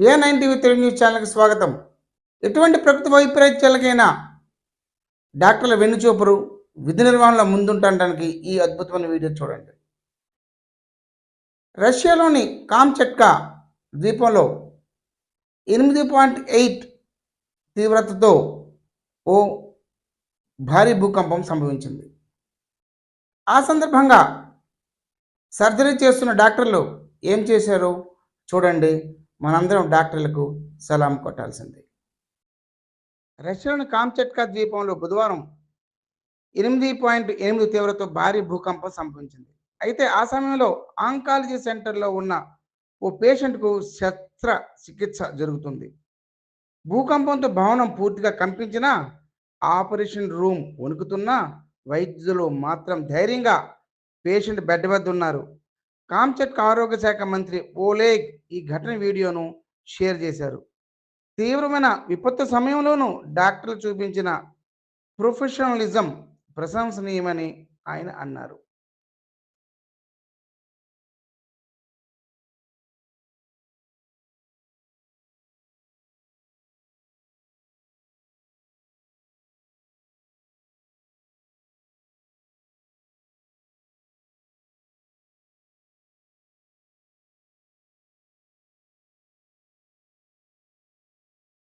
Nine TV Telugu news ఛానల్కి స్వాగతం. ఎటువంటి ప్రకృతి వైపరీత్యాలకైనా డాక్టర్ల వెన్నుచూపరు విధి నిర్వహణలో ముందుంటానికి ఈ అద్భుతమైన వీడియో చూడండి. రష్యాలోని కామ్చట్కా ద్వీపంలో ఎనిమిది పాయింట్ ఎయిట్ తీవ్రతతో ఓ భారీ భూకంపం సంభవించింది. ఆ సందర్భంగా సర్జరీ చేస్తున్న డాక్టర్లు ఏం చేశారు? చూడండి. మనందరం డాక్టర్లకు సలాం కొట్టాల్సిందే. రష్యాలోని కామ్చట్కా ద్వీపంలో బుధవారం ఎనిమిది పాయింట్ ఎనిమిది తీవ్రతో భారీ భూకంపం సంభవించింది. అయితే ఆ సమయంలో ఆంకాలజీ సెంటర్లో ఉన్న ఓ పేషెంట్కు శస్త్ర చికిత్స జరుగుతుంది. భూకంపంతో భవనం పూర్తిగా కంపించినా ఆపరేషన్ రూమ్ వణుకుతున్నా వైద్యులు మాత్రం ధైర్యంగా పేషెంట్ బెడ్ వద్ద ఉన్నారు. కామ్చట్క ఆరోగ్య శాఖ మంత్రి ఓలేగ్ ఈ ఘటన వీడియోను షేర్ చేశారు. తీవ్రమైన విపత్తు సమయంలోనూ డాక్టర్లు చూపించిన ప్రొఫెషనలిజం ప్రశంసనీయమని ఆయన అన్నారు.